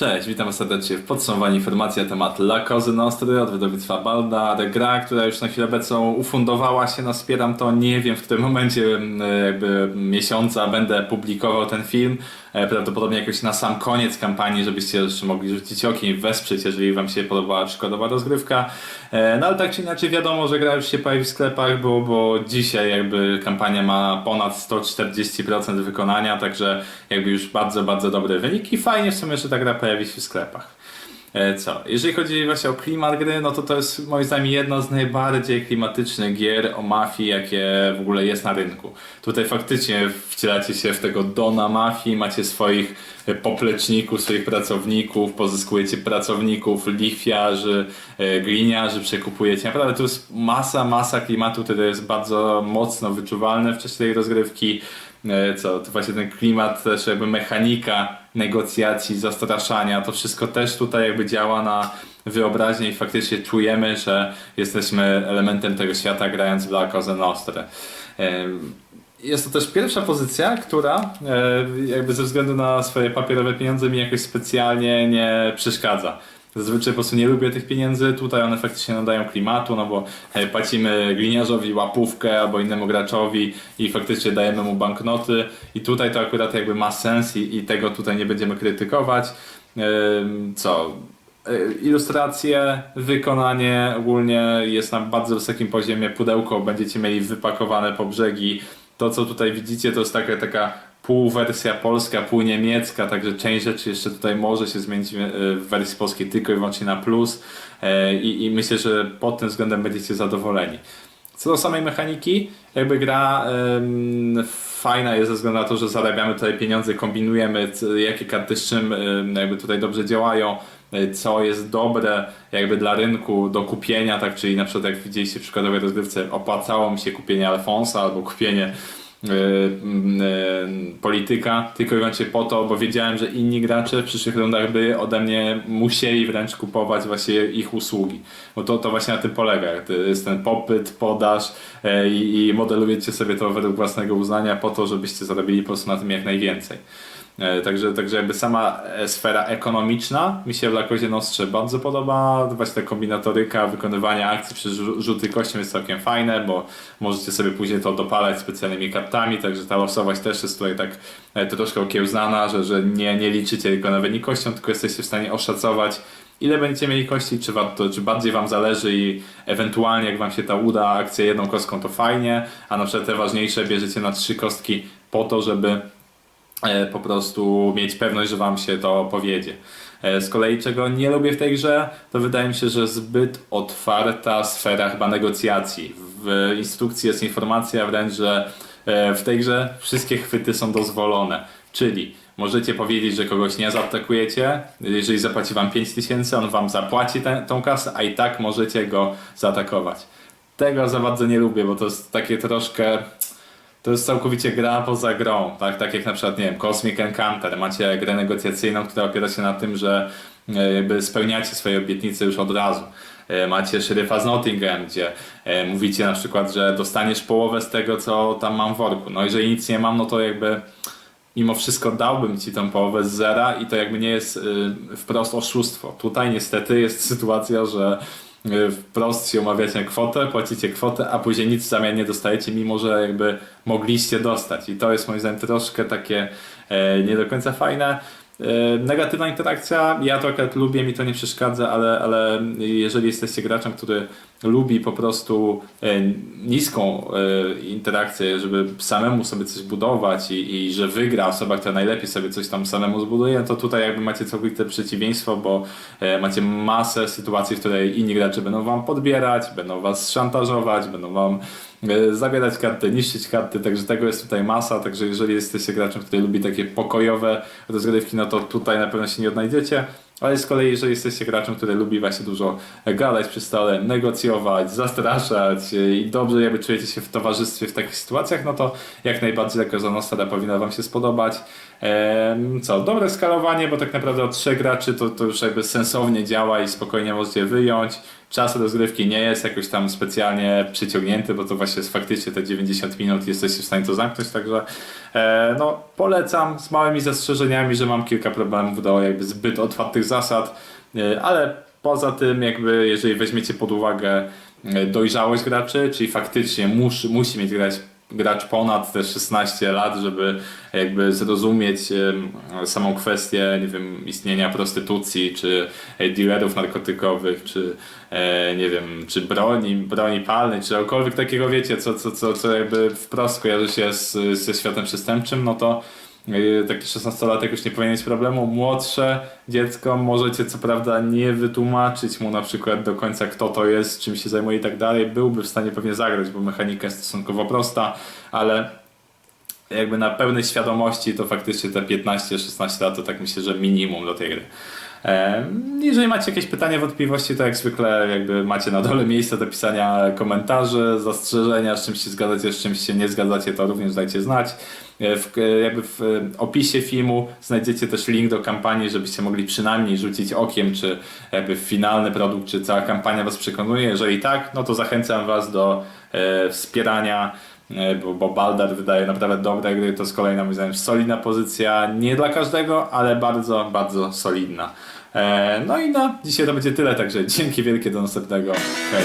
Cześć, witam serdecznie w podsumowaniu informacji na temat La Cozy Nostry od wydawnictwa Balda. Gra, która już na chwilę obecną ufundowała się, no wspieram to, nie wiem w którym momencie jakby miesiąca będę publikował ten film. E, Prawdopodobnie jakoś na sam koniec kampanii, żebyście jeszcze mogli rzucić okiem i wesprzeć, jeżeli wam się podobała przykładowa rozgrywka. E, No ale tak czy inaczej wiadomo, że gra już się pojawi w sklepach, bo, bo dzisiaj jakby kampania ma ponad 140% wykonania, także jakby już bardzo, bardzo dobry wynik i fajnie w sumie, że ta gra pojawi się w sklepach. E, Co? Jeżeli chodzi właśnie o klimat gry, no to to jest moim zdaniem jedno z najbardziej klimatycznych gier o mafii, jakie w ogóle jest na rynku. Tutaj faktycznie wcielacie się w tego dona mafii, macie swoich popleczników, swoich pracowników, pozyskujecie pracowników, lichwiarzy, e, gliniarzy, przekupujecie. Naprawdę tu jest masa, masa klimatu, który jest bardzo mocno wyczuwalny w czasie tej rozgrywki. E, co, to właśnie ten klimat, też jakby mechanika negocjacji, zastraszania, to wszystko też tutaj jakby działa na wyobraźnię i faktycznie czujemy, że jesteśmy elementem tego świata grając w La Cosa Nostra. Jest to też pierwsza pozycja, która e, jakby ze względu na swoje papierowe pieniądze mi jakoś specjalnie nie przeszkadza. Zazwyczaj po prostu nie lubię tych pieniędzy, tutaj one faktycznie nadają klimatu, no bo e, płacimy gliniarzowi łapówkę albo innemu graczowi i faktycznie dajemy mu banknoty i tutaj to akurat jakby ma sens i, i tego tutaj nie będziemy krytykować. Em, Co? E, Ilustracje, wykonanie ogólnie jest na bardzo wysokim poziomie. Pudełko będziecie mieli wypakowane po brzegi. To, co tutaj widzicie, to jest taka, taka pół wersja polska, pół niemiecka, także część rzeczy jeszcze tutaj może się zmienić e, w wersji polskiej tylko i wyłącznie na plus. E, I, I myślę, że pod tym względem będziecie zadowoleni. Co do samej mechaniki, jakby gra em, fajna jest ze względu na to, że zarabiamy tutaj pieniądze, kombinujemy, jakie karty z czym em, jakby tutaj dobrze działają, e, co jest dobre jakby dla rynku do kupienia, tak, czyli na przykład jak widzieliście w przykładowej rozgrywce, opłacało mi się kupienie Alfonsa albo kupienie polityka, tylko i wyłącznie po to, bo wiedziałem, że inni gracze w przyszłych rundach by ode mnie musieli wręcz kupować właśnie ich usługi. Bo to, to właśnie na tym polega. Jest ten popyt, podaż e, i, i modelujecie sobie to według własnego uznania po to, żebyście zarobili po prostu na tym jak najwięcej. E, Także, także jakby sama e, sfera ekonomiczna mi się w Lakozie Nostrze bardzo podoba. Właśnie ta kombinatoryka, wykonywanie akcji przez rzu- rzuty kością jest całkiem fajne, bo możecie sobie później to dopalać specjalnymi kartami, także ta losowość też jest tutaj tak e, troszkę okiełznana, że, że nie, nie liczycie tylko na wynik kością, tylko jesteście w stanie oszacować ile będziecie mieli kości, czy, warto, czy bardziej wam zależy i ewentualnie jak wam się ta uda akcja jedną kostką to fajnie, a na przykład te ważniejsze bierzecie na trzy kostki po to, żeby po prostu mieć pewność, że wam się to powiedzie. E, Z kolei czego nie lubię w tej grze, to wydaje mi się, że zbyt otwarta sfera chyba negocjacji. W instrukcji jest informacja wręcz, że e, w tej grze wszystkie chwyty są dozwolone. Czyli możecie powiedzieć, że kogoś nie zaatakujecie, jeżeli zapłaci wam 5000, on wam zapłaci tę tą kasę, a i tak możecie go zaatakować. Tego za bardzo nie lubię, bo to jest takie troszkę to jest całkowicie gra poza grą, tak? Tak jak na przykład, nie wiem, Cosmic Encounter. Macie grę negocjacyjną, która opiera się na tym, że e, jakby spełniacie swoje obietnice już od razu. E, Macie szeryfa z Nottingham, gdzie e, mówicie na przykład, że dostaniesz połowę z tego, co tam mam w worku. No jeżeli nic nie mam, no to jakby mimo wszystko dałbym ci tą połowę z zera i to jakby nie jest wprost oszustwo. Tutaj niestety jest sytuacja, że wprost się umawiacie kwotę, płacicie kwotę, a później nic w zamian nie dostajecie, mimo że jakby mogliście dostać. I to jest moim zdaniem troszkę takie e, nie do końca fajne. E, Negatywna interakcja, ja to akurat lubię, mi to nie przeszkadza, ale, ale jeżeli jesteście graczem, który lubi po prostu e, niską e, interakcję, żeby samemu sobie coś budować i, i że wygra osoba, która najlepiej sobie coś tam samemu zbuduje, to tutaj jakby macie całkowite przeciwieństwo, bo e, macie masę sytuacji, w której inni gracze będą wam podbierać, będą was szantażować, będą wam zabierać karty, niszczyć karty, także tego jest tutaj masa, także jeżeli jesteście graczem, który lubi takie pokojowe rozgrywki, no to tutaj na pewno się nie odnajdziecie. Ale z kolei, jeżeli jesteście graczem, który lubi właśnie dużo gadać przy stole, negocjować, zastraszać i dobrze jakby czujecie się w towarzystwie w takich sytuacjach, no to jak najbardziej taka Nostra powinna Wam się spodobać. Em, Co, dobre skalowanie, bo tak naprawdę od trzech graczy to, to już jakby sensownie działa i spokojnie możecie wyjąć. Czas rozgrywki nie jest jakoś tam specjalnie przyciągnięty, bo to właśnie jest faktycznie te 90 minut jesteście w stanie to zamknąć, także e, no polecam z małymi zastrzeżeniami, że mam kilka problemów do jakby zbyt otwartych zasad, e, ale poza tym jakby jeżeli weźmiecie pod uwagę e, dojrzałość graczy, czyli faktycznie mus, musi mieć grać gracz ponad te 16 lat, żeby jakby zrozumieć samą kwestię, nie wiem, istnienia prostytucji, czy e, dealerów narkotykowych, czy e, nie wiem, czy broni, broni palnej, czy czegokolwiek takiego, wiecie, co, co, co, co jakby wprost kojarzy się z, ze światem przestępczym, no to taki 16-latek już nie powinien mieć problemu. Młodsze dziecko możecie co prawda nie wytłumaczyć mu na przykład do końca kto to jest, czym się zajmuje i tak dalej. Byłby w stanie pewnie zagrać, bo mechanika jest stosunkowo prosta, ale jakby na pełnej świadomości to faktycznie te 15-16 lat to tak myślę, że minimum do tej gry. Jeżeli macie jakieś pytania, wątpliwości, to jak zwykle jakby macie na dole miejsce do pisania komentarzy, zastrzeżenia, z czymś się zgadzacie, z czymś się nie zgadzacie, to również dajcie znać. E, W, jakby w opisie filmu znajdziecie też link do kampanii, żebyście mogli przynajmniej rzucić okiem, czy jakby finalny produkt, czy cała kampania Was przekonuje. Jeżeli tak, no to zachęcam Was do e, wspierania E, bo, bo Baldar wydaje naprawdę dobre gry, to z kolei moim zdaniem solidna pozycja, nie dla każdego, ale bardzo, bardzo solidna. E, no i na dzisiaj to będzie tyle, także dzięki wielkie, do następnego, hej!